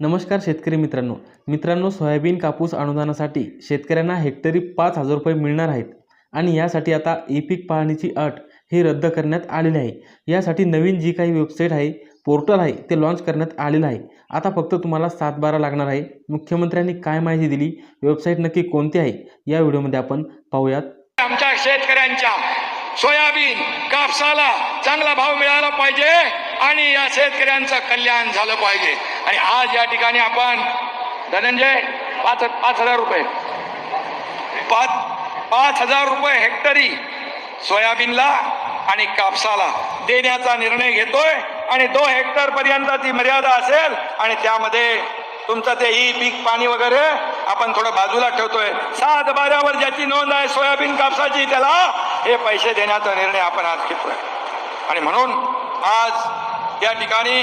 नमस्कार शेतकरी मित्रांनो. मित्रांनो सोयाबीन कापूस अनुदानासाठी शेतकऱ्यांना हेक्टरी पाच हजार रुपये मिळणार आहेत. आणि यासाठी आता ई पीक पाहणीची अट ही रद्द करण्यात आलेली आहे. यासाठी नवीन जी काही वेबसाईट आहे पोर्टल आहे ते लॉन्च करण्यात आलेलं आहे. आता फक्त तुम्हाला सात बारा लागणार आहे. मुख्यमंत्र्यांनी काय माहिती दिली वेबसाईट नक्की कोणती आहे या व्हिडिओमध्ये आपण पाहूयात. आमच्या शेतकऱ्यांच्या सोयाबीन कापसाला चांगला भाव मिळाला पाहिजे आणि या शेतकऱ्यांचं कल्याण झालं पाहिजे. आणि आज या ठिकाणी आपण धनंजय पाच पाच हजार रुपये. पाच पाच हजार रुपये हेक्टरी सोयाबीनला आणि कापसाला देण्याचा निर्णय घेतोय आणि दो हेक्टर पर्यंत ती मर्यादा असेल आणि त्यामध्ये तुमचं ते ई पीक पाणी वगैरे आपण थोडं बाजूला ठेवतोय. सात बाऱ्यावर ज्याची नोंद आहे सोयाबीन कापसाची त्याला हे पैसे देण्याचा निर्णय आपण आज घेतोय. आणि म्हणून आज या ठिकाणी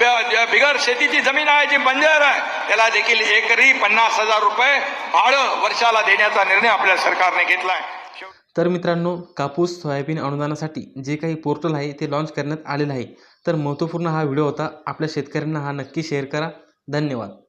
बिगर शेतीची जमीन आहे जी बंजर आहे त्याला देखील एकरी पन्नास हजार रुपये भाडं वर्षाला देण्याचा निर्णय आपल्या सरकारने घेतला आहे तर मित्रांनो कापूस सोयाबीन अनुदानासाठी जे काही पोर्टल आहे ते लॉन्च करण्यात आलेलं आहे. तर महत्त्वपूर्ण हा व्हिडिओ होता. आपल्या शेतकऱ्यांना हा नक्की शेअर करा. धन्यवाद.